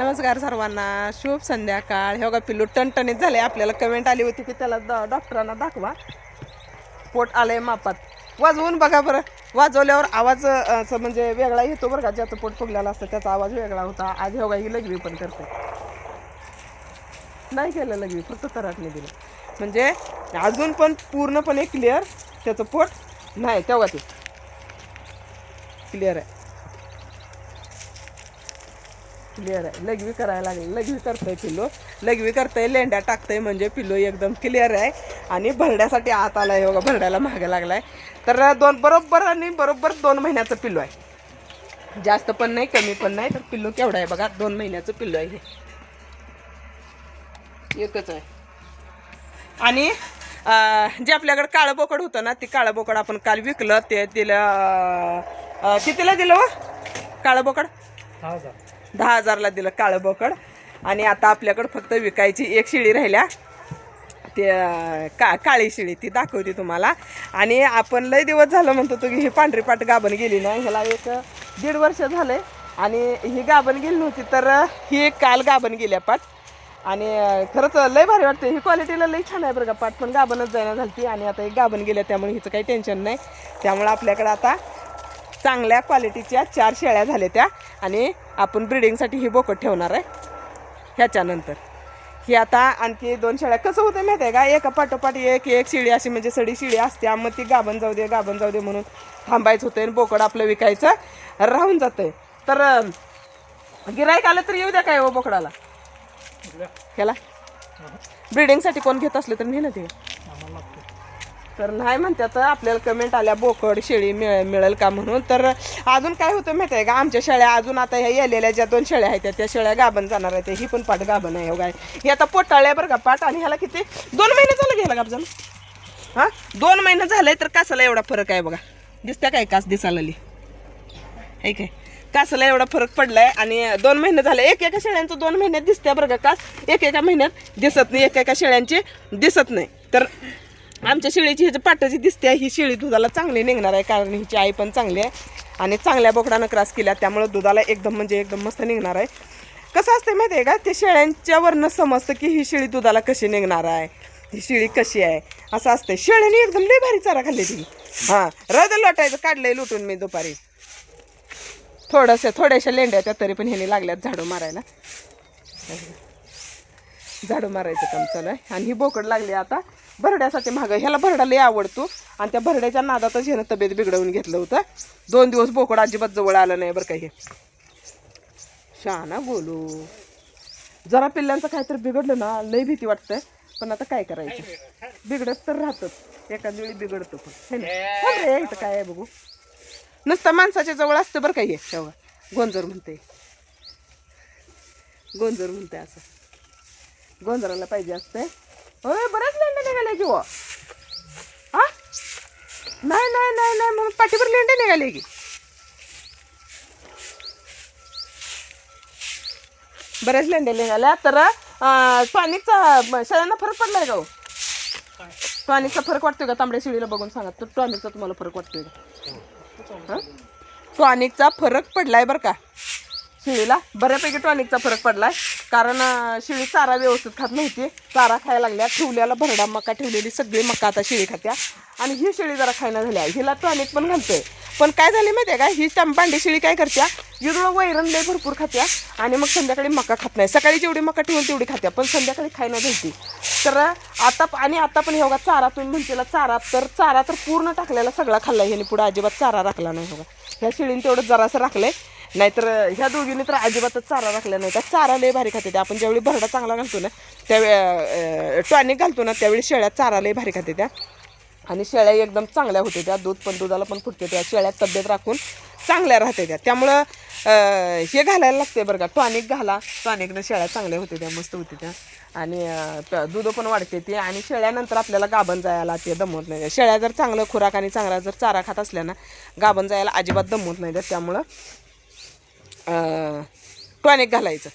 नमस्कार सर्वांना. शुभ संध्याकाळ. हे बघा पिल्लू टणटणीत झाले आपल्याला कमेंट आली होती की त्याला द डॉक्टरांना दाखवा. पोट आलं आहे मापात. वाजवून बघा बरं. वाजवल्यावर आवाज असं म्हणजे वेगळा येतो बरं का. ज्याचं पोट फुगलेला असतं त्याचा आवाज वेगळा होता. आज हे बघा ही लघवी पण करते. नाही केलं लघवी फक्त तराटने दिलं. म्हणजे अजून पण पूर्णपणे क्लिअर त्याचं पोट नाही. तेव्हा ते क्लिअर आहे. क्लिअर आहे. लघवी करायला लागली. लघवी करतंय पिल्लो. लघवी करतंय लेंड्या टाकतंय म्हणजे पिल्लो एकदम क्लिअर आहे. आणि भरड्यासाठी आत आला आहे बघा भरड्याला मागे लागलाय. तर दोन बरोबर आणि बरोबर दोन महिन्याचं पिल्लो आहे. जास्त पण नाही कमी पण नाही तर पिल्लो केवढा आहे बघा दोन महिन्याचं पिल्लो आहे हे. एकच आहे. आणि जे आपल्याकडे काळं बोकड होतं ना ते काळं बोकड आपण काल विकलं ते तिला कितीला दिलं व काळं बोकड? दहा हजारला दिलं काळं बोकड. आणि आता आपल्याकडं फक्त विकायची एक शिळी राहिल्या. ते का काळी शिळी ती दाखवते तुम्हाला. आणि आपण लय दिवस झालं म्हणतो तू की ही पांढरी पाट गाभण गेली नाही. ह्याला एक दीड वर्ष झालं आणि ही गाभण गेली नव्हती तर ही एक काल गाभण गेल्या पाट. आणि खरंच लय भारी वाटते ही क्वालिटीला लई छान आहे बरं का पाट. पण गाभणच जायला झाली आणि आता एक गाभण गेल्या त्यामुळे हिचं काही टेन्शन नाही. त्यामुळे आपल्याकडे आता चांगल्या क्वालिटीच्या चार शेळ्या झाल्या त्या आणि आपण ब्रिडिंगसाठी ही बोकड ठेवणार आहे ह्याच्यानंतर. ही आता आणखी दोन शेळ्या कसं होतं माहिती आहे का? एका पाठोपाठ एक एक शिळी अशी म्हणजे सडी शिळी असते. मग ती गाभण जाऊ दे गाभण जाऊ दे म्हणून थांबायचं होतं आणि बोकड आपलं विकायचं राहून जातंय. तर गिरायक आलं तर येऊ द्या काय हो बोकडाला? ह्याला? ब्रिडिंगसाठी कोण घेत असले तर मी ना ते तर नाही म्हणतात आपल्याला कमेंट आल्या बोकड शेळी मिळ मिळेल का म्हणून. तर अजून काय होतं माहिती आहे का आमच्या शेळ्या अजून आता ह्या येलेल्या ज्या दोन शेळ्या आहेत त्या शेळ्या गाभण जाणार आहेत. ही पण पाट गाभण आहे हो गाय. आता पोटाळ्या बरं का पाट आणि ह्याला किती? दोन महिने झालं घ्यायला गाबजान हां? दोन महिने झाले तर कासाला एवढा फरक आहे बघा. दिसत्या काय कास दिसायला आहे काय? कासाला एवढा फरक पडलाय आणि दोन महिने झाले. एक एका शेळ्यांचं दोन महिन्यात दिसत्या बरं का कास? एक एका महिन्यात दिसत नाही एक एका शेळ्यांची दिसत नाही. तर आमच्या शेळीची ह्याची पाटाची दिसते ही शेळी दुधाला चांगली निघणार आहे कारण हिची आई पण चांगली आहे. आणि चांगल्या बोकडानं क्रॉस केल्या त्यामुळे दुधाला एकदम म्हणजे एकदम मस्त निघणार आहे. कसं असतं माहिती आहे का? ते शेळ्यांच्यावरनं समजतं की ही शेळी दुधाला कशी निघणार आहे. ही शेळी कशी आहे. असं असतं शेळ्याने एकदम लय भारी चारा खाल्ली ती. हां. रद लोटायचं काढलंय लुटून मी दुपारी. थोडंसं थोड्याशा लेंड्या त्या तरी पण ह्याने लागल्यात झाडू मारायला. झाडू मारायचं काम चालू आहे. आणि ही बोकड लागली आता. भरड्यासाठी मागं. ह्याला भरडा लई आवडतो. आणि त्या भरड्याच्या नादातच ह्यानं तब्येत बिघडवून घेतलं होतं. दोन दिवस बोकड अजिबात जवळ आलं नाही बरं काही हे. बोलू. जरा पिल्ल्यांचं काहीतरी बिघडलं ना लय भीती वाटतंय. पण आता काय करायचं? बिघडत तर राहतच. एखाद वेळी बिघडतो पण. हे ना? हो इथं काय आहे बघू? नुसतं माणसाच्या जवळ असतं बरं काही हे. तेव्हा. गोंजर म्हणते. गोंजर म्हणते असं. गोंजराला पाहिजे असते होय बऱ्याच लेंड्या निघाले की हो हा? नाही नाही नाही नाही म्हणून पाठीवर लेंडे निघाले की. बऱ्याच लेंड्या निघाल्या तर टॉनिकचा शेळ्यांना फरक पडलाय का हो? टॉनिकचा फरक वाटतोय का? तांबड्या शिळीला बघून सांगा. तर टॉनिकचा तुम्हाला फरक वाटतोय का? टॉनिकचा फरक पडलाय बरं का? शिळीला बऱ्यापैकी टॉनिकचा फरक पडलाय. कारण शेळी शिळी चारा व्यवस्थित खात नव्हती. चारा खायला लागल्या ठेवल्याला भरडा मका ठेवलेली सगळी मका आता शिळी खात्या. आणि ही शिळी जरा खायला झाल्या. हिला टॉनिक पण घालतोय. पण काय झाले माहिती आहे का? ही टंबांडी शिळी काय करत्या? युदुळं वैरण लय भरपूर खात्या आणि मग संध्याकाळी मका खात नाही. सकाळी जेवढी मका ठेवून तेवढी खात्या पण संध्याकाळी खायला घ्यायची तर आता आणि आता पण हे बघा चारा तुम्ही म्हणतेला चारा तर चारा तर पूर्ण टाकलेला सगळा खाल्ला ह्याने पुढे अजिबात चारा राखला नाही बघा. ह्या शिळीने तेवढं जरासं राखलंय. नाहीतर ह्या दोघींनी तर अजिबातच चारा राखला नाही. त्या चारा लय भारी खाते त्या. आपण ज्यावेळी भरडा चांगला घालतो ना त्यावेळी टॉनिक घालतो ना त्यावेळी शेळ्या चारा लय भारी खाते त्या. आणि शेळ्या एकदम चांगल्या होते त्या. दूध पण दुधाला पण फुटते त्या. शेळ्या तब्येत राखून चांगल्या राहते त्या. त्यामुळं हे घालायला लागते बरं का. टॉनिक घाला. टॉनिकनं शेळ्या चांगल्या होते त्या मस्त होते त्या. आणि दूध पण वाढते ती. आणि शेळ्यानंतर आपल्याला गाभण जायला ते दमवत नाही. शेळ्या जर चांगलं खुराक आणि चांगला जर चारा खात असल्या ना गाभण जायला अजिबात दमवत नाही तर त्यामुळं टॉनिक घालायचं.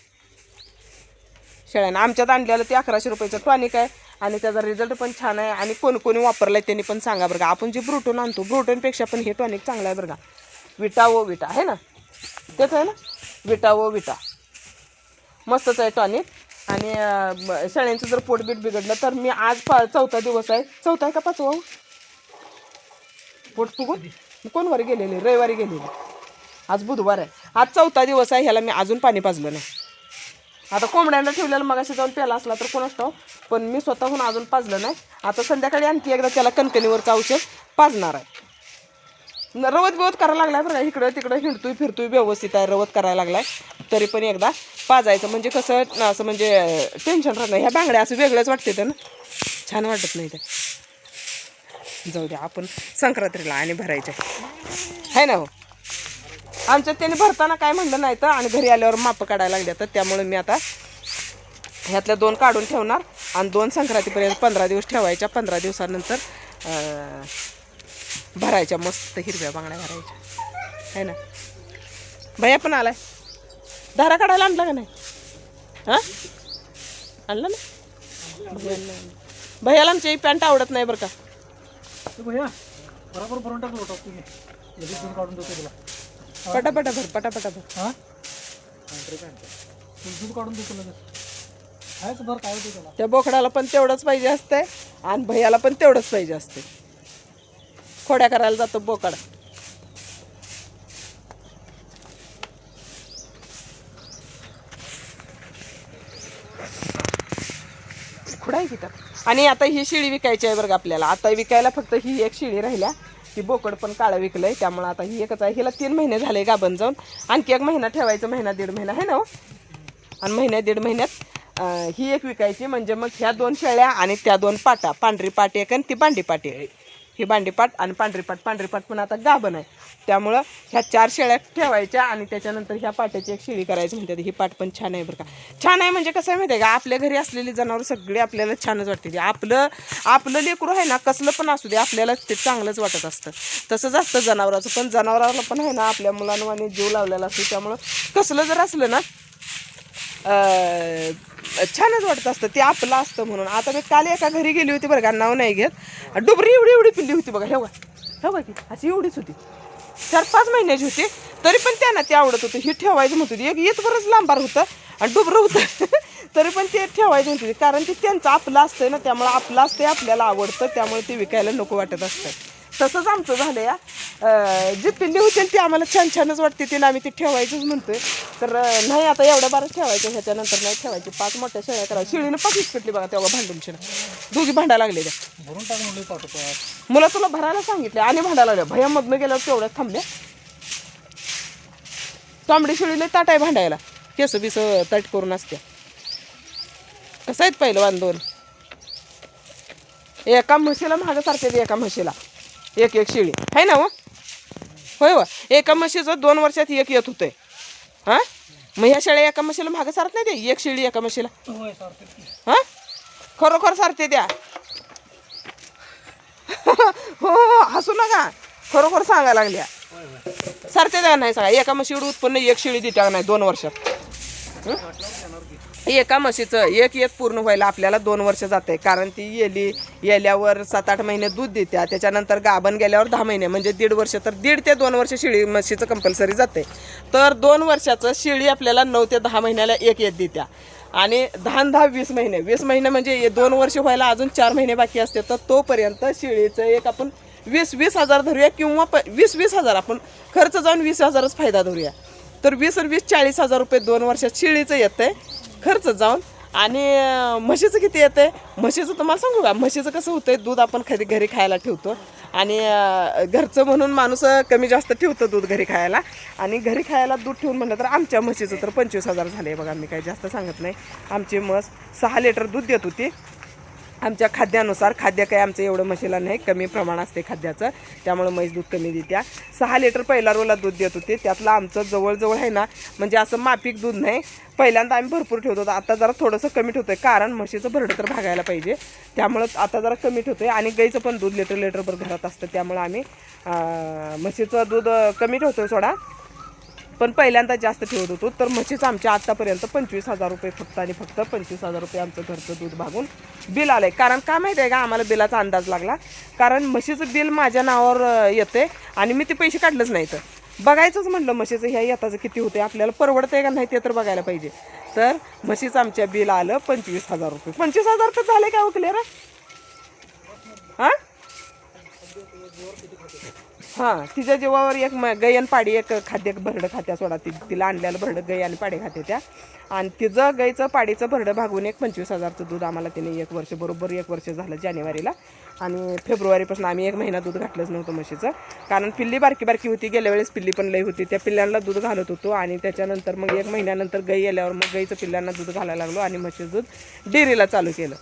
शेळ्यानं आमच्यात आणलेलं ते अकराशे रुपयाचं टॉनिक आहे. आणि त्याचा रिझल्ट पण छान आहे. आणि कोण कोणी वापरलाय त्यांनी पण सांगा बरं का. आपण जे ब्रुटोन आणतो ब्रुटोनपेक्षा पण हे टॉनिक चांगलं आहे बरं का. विटा व विटा आहे ना? तेच आहे ना? विटा व विटा. मस्तच आहे टॉनिक आणि अं, शेळ्यांचं जर पोटबीट बिघडलं तर मी आज पा चौथा दिवस आहे. चौथा आहे का पाचवा हो? पोट फुगून? कोणवारी गेलेली? रविवारी गेलेली. आज बुधवार आहे. आज चौथा दिवस आहे ह्याला मी अजून पाणी पाजलं नाही. आता कोंबड्यांना ठेवलेलं मग जाऊन प्याला असला तर कोण असतो? पण मी स्वतःहून अजून पाजलं नाही. आता संध्याकाळी आणखी एकदा त्याला कणकणीवरचं औषध पाजणार आहे. न- रवत बिवत करायला लागलाय बरं का? इकडं तिकडं हिंडतोय फिरतोय व्यवस्थित आहे रवत करायला लागलाय. तरी पण एकदा पाजायचं. म्हणजे कसं असं म्हणजे टेन्शन राहत नाही. ह्या बांगड्या असं वेगळंच वाटते तर ना छान वाटत नाही ते जाऊ द्या आपण संक्रांतीला आणि भरायच्या. आहे ना हो? आमच्या त्याने भरताना काय म्हणलं नाही तर आणि घरी आल्यावर माप काढायला लागले तर त्यामुळे मी आता ह्यातल्या दोन काढून ठेवणार आणि दोन संक्रांतीपर्यंत पंधरा दिवस ठेवायच्या. पंधरा दिवसानंतर भरायच्या. मस्त हिरव्या बांगड्या भरायच्या. आहे ना? भैया पण आलाय. धारा काढायला आणला का नाही? हां? आणला ना? भैयाला आमच्याही भैयाला आमची ही पॅन्ट आवडत नाही बरं का. भैया बरोबर भरून टाकलो काढून देतो तुला. पटापटा भर पटापटा भर. हां? तुला दूध काढून देतो लगेच. खायचं भर काय होतं त्याला? त्या बोकडाला पण तेवढंच पाहिजे असतंय आणि भैयाला पण तेवढंच पाहिजे असते खोड्या करायला जातो बोकड. खुडा आहे की. आणि आता ही शिळी विकायची आहे बरं का आपल्याला. आता विकायला फक्त ही एक शिळी राहिल्या. ती बोकड पण काळं विकलंय त्यामुळे आता ही एकच आहे. हिला तीन महिने झाले गाभण जाऊन. आणखी एक महिना ठेवायचं महिना दीड महिना आहे ना हो? आणि महिन्या दीड महिन्यात ही एक विकायची. म्हणजे मग ह्या दोन शेळ्या आणि त्या दोन पाटा पांढरी पाटी एक आणि ती पांढरी पाटी ही भांडीपाट आणि पांढरीपाट पांढरीपाट पण आता गाभण आहे. त्यामुळं ह्या चार शेळ्या ठेवायच्या आणि त्याच्यानंतर ह्या पाट्याची एक शेळी करायची. म्हणते ही पाट पण छान आहे बरं का. छान आहे म्हणजे कसं आहे माहिती आहे का? आपल्या घरी असलेली जनावरं सगळी आपल्याला छानच वाटते. आपलं आपलं लेकरू आहे ना कसलं पण असू दे आपल्याला ते चांगलंच वाटत असतं. तसंच असतं जनावराचं पण. जनावराला पण आहे ना आपल्या मुलांवाने जीव लावलेला असतो. त्यामुळं कसलं जर असलं ना छानच वाटत असतं. ते आपलं असतं म्हणून. आता मी काल एका घरी गेली होती बरं का नाव नाही घेत. डुबरी एवढी एवढी पिल्ली होती बघा. हे हेवा हे की अशी एवढीच होती. चार पाच महिन्याची होती. तरी पण त्यांना ते आवडत होतं. हे ठेवायचं म्हणत होती. एक येत बरंच लांबार होतं आणि डुबरं होतं. तरी पण ते ठेवायचं म्हणत होती. कारण ते त्यांचं आपलं असतं ना त्यामुळे आपलं असतं आपल्याला आवडतं. त्यामुळे ते विकायला नको वाटत असतं. तसंच आमचं झालं या जी पिल्ली होती ना ती आम्हाला छान छानच वाटते ती ना आम्ही ती ठेवायचंच म्हणतोय. तर नाही आता एवढ्या बारच ठेवायचं ह्याच्यानंतर नाही ठेवायची. पाच मोठ्या शेळ्या करायच्या. शिळीनं पाकीच पेटली बघा तेव्हा भांडून शिळं दोघी भांडायला लागले त्या. भरून टाक म्हणलं पाठवतो आज. मुला तुला भरायला सांगितले आणि भांडायला लागल्या. भयामधनं गेल्यावर तेवढ्यात थांबल्या. तांबडी शिळीले ताट आहे भांडायला. केस बिस तट करून असते कसं आहेत पहिलं बांधून एका म्हशीला महाग सारखे दे एका म्हशीला. एक एक शिळी. आहे ना हो? होय व. एका म्हशीचं दोन वर्षात एक येत होतंय. हां? मग ह्या शेळ्या एका म्हशीला महाग सारत नाही ते एक शिळी एका म्हशीला. हां? खरोखर सारते द्या हो हो हसू नका. खरोखर सांगा लागल्या. सारते द्या नाही सांगा. एका म्हशीवर उत्पन्न एक शिळी देत्या नाही दोन वर्षात? हं? एका म्हशीचं एक येत पूर्ण व्हायला आपल्याला दोन वर्ष जाते कारण ती येली येल्यावर सात आठ महिने दूध देत्या. त्याच्यानंतर गाभण गेल्यावर दहा महिने. म्हणजे दीड वर्ष तर दीड ते दोन वर्ष शिळी म्हशीचं कंपल्सरी जाते तर दोन वर्षाचं शिळी आपल्याला नऊ ते दहा महिन्याला एक येत देत्या. आणि दहा दहा वीस महिने. वीस महिने म्हणजे दोन वर्ष व्हायला अजून चार महिने बाकी असते. तर तोपर्यंत शिळीचं एक आपण वीस वीस हजार धरूया किंवा प वीस वीस हजार आपण खर्च जाऊन वीस हजारच फायदा धरूया. तर वीस वीस चाळीस हजार रुपये दोन वर्षात शिळीचं येतं आहे खर्च जाऊन. आणि म्हशीचं किती येते? म्हशीचं तुम्हाला सांगू का? म्हशीचं कसं होतंय दूध आपण खरी घरी खायला ठेवतो. आणि घरचं म्हणून माणूस कमी जास्त ठेवतं दूध घरी खायला. आणि घरी खायला दूध ठेवून म्हटलं तर आमच्या म्हशीचं तर पंचवीस हजार झाले बघा मी काही जास्त सांगत नाही. आमची म्हस सहा लिटर दूध देत होती. आमच्या खाद्यानुसार खाद्य काही आमचं एवढं म्हशीला नाही कमी प्रमाण असते खाद्याचं. त्यामुळे म्हैस दूध कमी देत्या. सहा लिटर पहिला रोला दूध देत होते. त्यातलं आमचं जवळजवळ आहे ना म्हणजे असं मापिक दूध नाही. पहिल्यांदा आम्ही भरपूर ठेवत होतो. आता जरा थोडंसं कमी ठेवतो आहे कारण म्हशीचं भरडं तर भागायला पाहिजे. त्यामुळं आता जरा कमी ठेवतोय आणि गाईचं पण दूध लिटर लिटरभर घरात असतं. त्यामुळं आम्ही म्हशीचं दूध कमी ठेवतो आहे सोडा. पण पहिल्यांदा जास्त ठेवत होतो. तर म्हशीचं आमच्या आत्तापर्यंत पंचवीस हजार रुपये फक्त आणि फक्त पंचवीस हजार रुपये आमचं घरचं दूध भागून बिल आलं आहे कारण का माहिती आहे का? आम्हाला बिलाचा अंदाज लागला. कारण म्हशीचं बिल माझ्या नावावर येते आणि मी ते पैसे काढलंच नाही तर बघायचंच म्हटलं म्हशीचं ह्या येताचं किती होते आपल्याला परवडतंय का नाही ते तर बघायला पाहिजे. तर म्हशीचं आमच्या बिल आलं पंचवीस हजार रुपये. पंचवीस हजार तर झाले का क्लिअर हां? हां तिच्या जीवावर एक म- गाई आणि पाडी एक खाद्य भरडं खात्या सोडा. ती तिला आणलेलं भरडं गय आणि पाडी खाते त्या. आणि तिचं गाईचं पाडीचं भरडं भागून एक पंचवीस हजारचं दूध आम्हाला तिने एक वर्ष बरोबर एक वर्ष झालं जानेवारीला. आणि फेब्रुवारीपासून आम्ही एक महिना दूध घातलंच नव्हतं म्हशीचं. कारण पिल्ली बारकी बारकी होती गेल्या वेळेस पिल्ली पण लई होती. त्या पिल्ल्यांना दूध घालत होतो आणि त्याच्यानंतर मग एक महिन्यानंतर गाई आल्यावर मग गाईचं पिल्ल्यांना दूध घालायला लागलो आणि म्हशीचं दूध डेअरीला चालू केलं.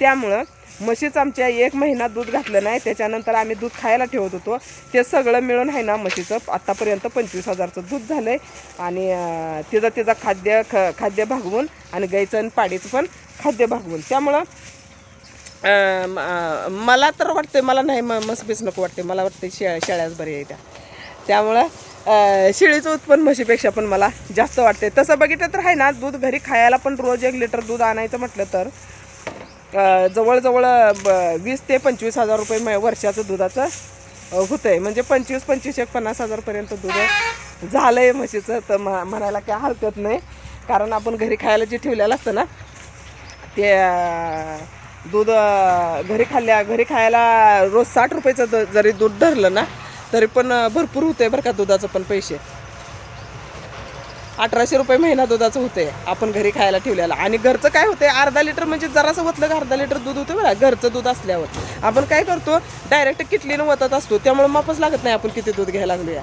त्यामुळं म्हशीचं आमच्या एक महिना दूध घातलं नाही त्याच्यानंतर आम्ही दूध खायला ठेवत होतो. ते सगळं मिळून आहे ना म्हशीचं आत्तापर्यंत पंचवीस हजारचं दूध झालं आहे आणि तिचं तिचं खाद्य ख खाद्य भागवून आणि गाईचं आणि पाडीचं पण खाद्य भागवून. त्यामुळं मला तर वाटते मला नाही म मसबीच नको वाटते मला वाटते शेळ्या शेळ्याच बरी आहे त्या. त्यामुळं शेळीचं उत्पन्न म्हशीपेक्षा पण मला जास्त वाटते तसं बघितलं तर आहे ना दूध घरी खायला पण रोज एक लिटर दूध आणायचं म्हटलं तर जवळजवळ ब- वीस ते पंचवीस हजार रुपये म- वर्षाचं दुधाचं होतं आहे म्हणजे पंचवीस पंचवीस एक पन्नास हजारपर्यंत दूध झालं आहे म्हशीचं. तर म- म्हणायला काय हरकत नाही. कारण आपण घरी खायला जे ठेवलेलं असतं ना ते दूध घरी खाल्ल्या घरी खायला रोज साठ रुपयाचं द- जरी दूध धरलं ना तरी पण भरपूर होतं आहे बरं का दुधाचं पण पैसे. अठराशे रुपये महिना दुधाचं होते आपण घरी खायला ठेवलेलं. आणि घरचं काय होते अर्धा लिटर म्हणजे जरासं वतलं का अर्धा लिटर दूध होतं बरं घरचं दूध असल्यावर. आपण काय करतो डायरेक्ट किटलीनं वतत असतो त्यामुळे मापच लागत नाही आपण किती दूध घ्यायला लागलो या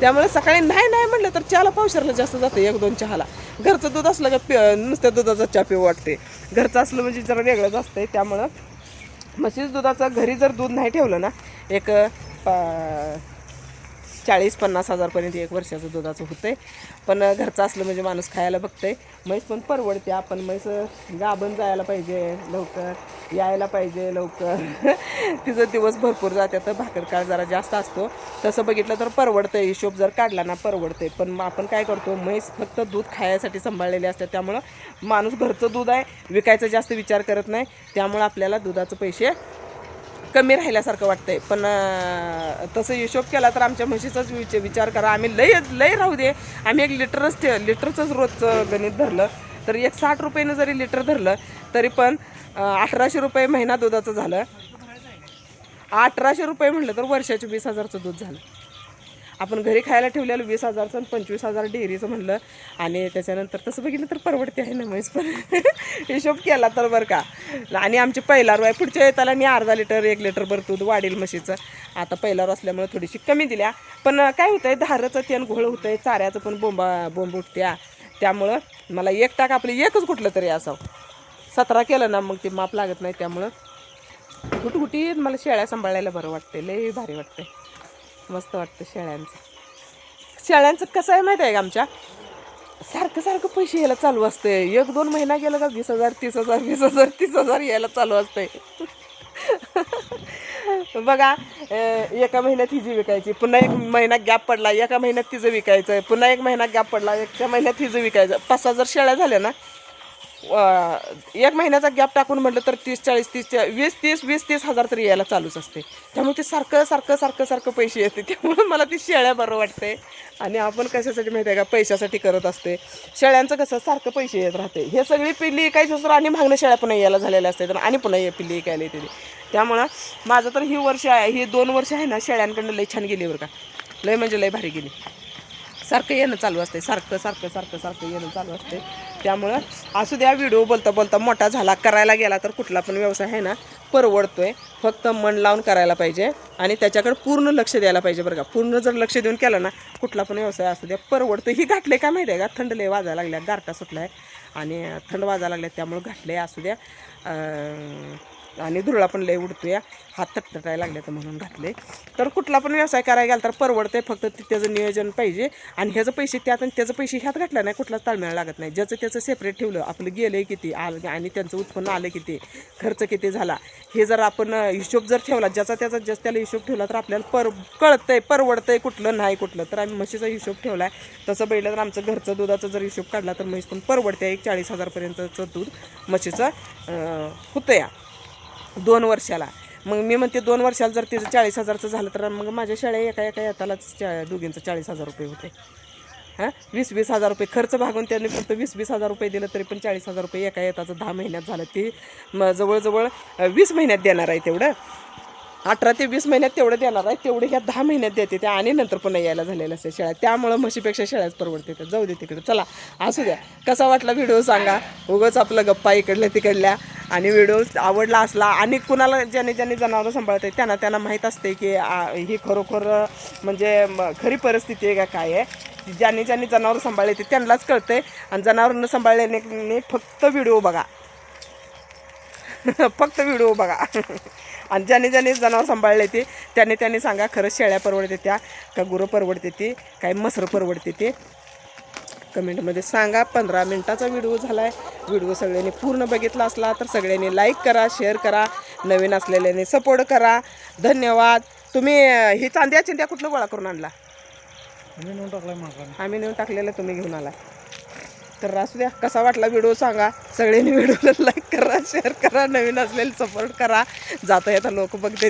त्यामुळे सकाळी नाही नाही म्हटलं तर चहाला पावशरला जास्त जातं एक दोन चहाला. घरचं दूध असलं का पि नुसत्या दुधाचा चहा पिऊ वाटते घरचं असलं म्हणजे जरा वेगळंच असतंय त्यामुळं म्हशीचं दुधाचं घरी जर दूध नाही ठेवलं ना एक पा चाळीस पन्नास हजारपर्यंत एक वर्षाचं दुधाचं होतं आहे पण घरचं असलं म्हणजे माणूस खायला बघतंय. म्हैस पण परवडते. आपण म्हैस गाभण जायला पाहिजे लवकर. यायला पाहिजे लवकर. तिचं दिवस भरपूर जाते. तर भाकरकाळ जरा जास्त असतो. तसं बघितलं तर परवडतंय. हिशोब जर काढला ना परवडतंय. पण मग आपण काय करतो? म्हैस फक्त दूध खायसाठी सांभाळलेली असतात त्यामुळं माणूस घरचं दूध आहे. विकायचा जास्त विचार करत नाही. त्यामुळं आपल्याला दुधाचे पैसे कमी राहिल्यासारखं वाटतंय. पण तसं हिशोब केला तर आमच्या म्हशीचाच विच विचार करा. आम्ही लय लय राहू दे. आम्ही एक लिटरच ठे लिटरचंच रोजचं गणित धरलं. तर एक साठ रुपयानं जरी लिटर धरलं तरी पण अठराशे रुपये महिना दुधाचं झालं. अठराशे रुपये म्हटलं तर वर्षाचे वीस हजारचं दूध झालं. आपण घरी खायला ठेवलेलं वीस हजारचं आणि पंचवीस हजार डेअरीचं म्हणलं. आणि त्याच्यानंतर तसं बघितलं तर परवडते आहे ना म्हैस पण. हिशोब केला तर बरं का. आणि आमची पहिला आहे पुढच्या येताला मी अर्धा लिटर एक लिटर भर दूध वाढेल म्हशीचं. आता पहिल्यावर असल्यामुळे थोडीशी कमी दिल्या. पण काय होतं आहे धाराचं तेन घोळ होतं आहे चाऱ्याचं पण बोंबा बोंब उठत्या. त्यामुळं मला एक टाक आपलं एकच कुठलं तरी असावं. सतरा केलं ना मग ते माप लागत नाही त्यामुळं. गुटगुटीत मला शेळ्या सांभाळायला बरं वाटते लय भारी वाटते मस्त वाटतं शेळ्यांचं. शेळ्यांचं कसं आहे माहिती आहे का आमच्या? सारखं सारखं पैसे यायला चालू असते एक दोन महिना गेलं का वीस हजार तीस हजार वीस हजार तीस हजार यायला चालू असते बघा एका महिन्यात हिजी विकायची पुन्हा एक महिना गॅप पडला एका महिन्यात तिचं विकायचं आहे पुन्हा एक महिना गॅप पडला एका महिन्यात हिजं विकायचं. पाच हजार शेळ्या झाल्या ना? एक महिन्याचा गॅप टाकून म्हटलं तर तीस चाळीस तीस चा- वीस तीस वीस तीस हजार तरी यायला चालूच असते. त्यामुळे ते सारखं सारखं सारखं सारखं पैसे येते. त्यामुळे मला ती शेळ्या बरं वाटते आणि आपण कशासाठी माहिती आहे का? पैशासाठी करत असते. शेळ्यांचं कसं? सारखं पैसे येत राहते. हे सगळी पिल्ली काहीच असतं आणि मागणं शेळ्या पुन्हा यायला झालेल्या असते आणि पुन्हा हे पिल्ली इकायला येते. त्यामुळं माझं तर ही वर्ष आहे ही दोन वर्ष आहे ना शेळ्यांकडनं लई छान गेली बरं का. लय म्हणजे लय भारी गेली. सारखं येणं चालू असते सारखं सारखं सारखं सारखं येणं चालू असते त्यामुळं असू द्या व्हिडिओ बोलता बोलता मोठा झाला करायला गेला तर कुठला पण व्यवसाय आहे ना परवडतो आहे फक्त मन लावून करायला पाहिजे आणि त्याच्याकडे पूर्ण लक्ष द्यायला पाहिजे बरं का. पूर्ण जर लक्ष देऊन केलं ना कुठला पण व्यवसाय असू द्या परवडतो ही घाटले का माहिती आहे का? थंड लय वाजायला लागल्या गारटा सुटला आहे आणि थंड वाजायला लागल्या त्यामुळे घाटले असू द्या. आणि धुरळा पण लय उडतोया. हात तटतटायला लागले तर म्हणून घातले तर कुठला पण व्यवसाय करायला गेला तर परवडते फक्त त्याचं नियोजन पाहिजे. आणि ह्याचं पैसे त्यात आणि त्याचं पैसे ह्यात घातला नाही कुठलाच ताळमेळ लागत नाही. ज्याचं त्याचं सेपरेट ठेवलं आपलं गेलं किती आलं आणि त्यांचं उत्पन्न आलं किती खर्च किती झाला. हे जर आपण हिशोब जर ठेवला ज्याचा त्याचा जस त्याला हिशोब ठेवला तर आपल्याला पर कळतंय परवडतंय कुठलं नाही कुठलं. तर आम्ही म्हशीचा हिशोब ठेवला आहे तसं बैलं तर आमचं घरचं दुधाचा जर हिशोब काढला तर म्हैस पण परवडते एक चाळीस हजारपर्यंतचं दूध म्हशीचं होतं या दोन वर्षाला. मग मी म्हणते दोन वर्षाला जर तिचं चाळीस हजारचं झालं तर मग माझ्या शाळे एका एका येतालाच चा दोघींचं चाळीस हजार रुपये होते. हां? वीस वीस हजार रुपये खर्च भागून त्यांनी फक्त वीस वीस हजार रुपये दिलं तरी पण चाळीस हजार रुपये एका येताचं दहा महिन्यात झालं. ती मग जवळजवळ वीस महिन्यात देणार आहे तेवढं. अठरा ते वीस महिन्यात तेवढं देणार आहे तेवढे ह्या दहा महिन्यात देते त्या आणि नंतर पुन्हा यायला झालेलं असते शेळ्या त्यामुळं म्हशीपेक्षा शेळ्याच परवडते तर जाऊ दे तिकडे. चला असू द्या. कसा वाटला व्हिडिओ सांगा. उगाच आपलं गप्पा इकडल्या तिकडल्या. आणि व्हिडिओ आवडला असला आणि कुणाला ज्याने ज्याने जनावरं सांभाळत आहे त्यांना त्यांना माहीत असते की ही खरोखर म्हणजे खरी परिस्थिती आहे का काय आहे. ज्यांनी ज्यांनी जनावरं सांभाळले ते त्यांनाच कळते आणि जनावरांना सांभाळल्याने फक्त व्हिडिओ बघा. फक्त व्हिडिओ बघा. आणि ज्याने ज्याने जनावर सांभाळले ते त्याने त्याने सांगा खरंच शेळ्या परवडते त्या का गुरं परवडते ते काय मसरं परवडते ते. कमेंटमध्ये सांगा पंधरा मिनटाचा व्हिडिओ झाला आहे व्हिडिओ सगळ्यांनी पूर्ण बघितला असला तर सगळ्यांनी लाईक करा शेअर करा नवीन असलेल्याने सपोर्ट करा. धन्यवाद. तुम्ही ही चांद्या चिंद्या कुठलं गोळा करून आणला? आम्ही नेऊन टाकलेलं तुम्ही घेऊन आला तर असू द्या. कसा वाटला व्हिडिओ सांगा. सगळ्यांनी व्हिडिओला लाईक करा शेअर करा नवीन असलेले सपोर्ट करा. जाता येता लोक बघते.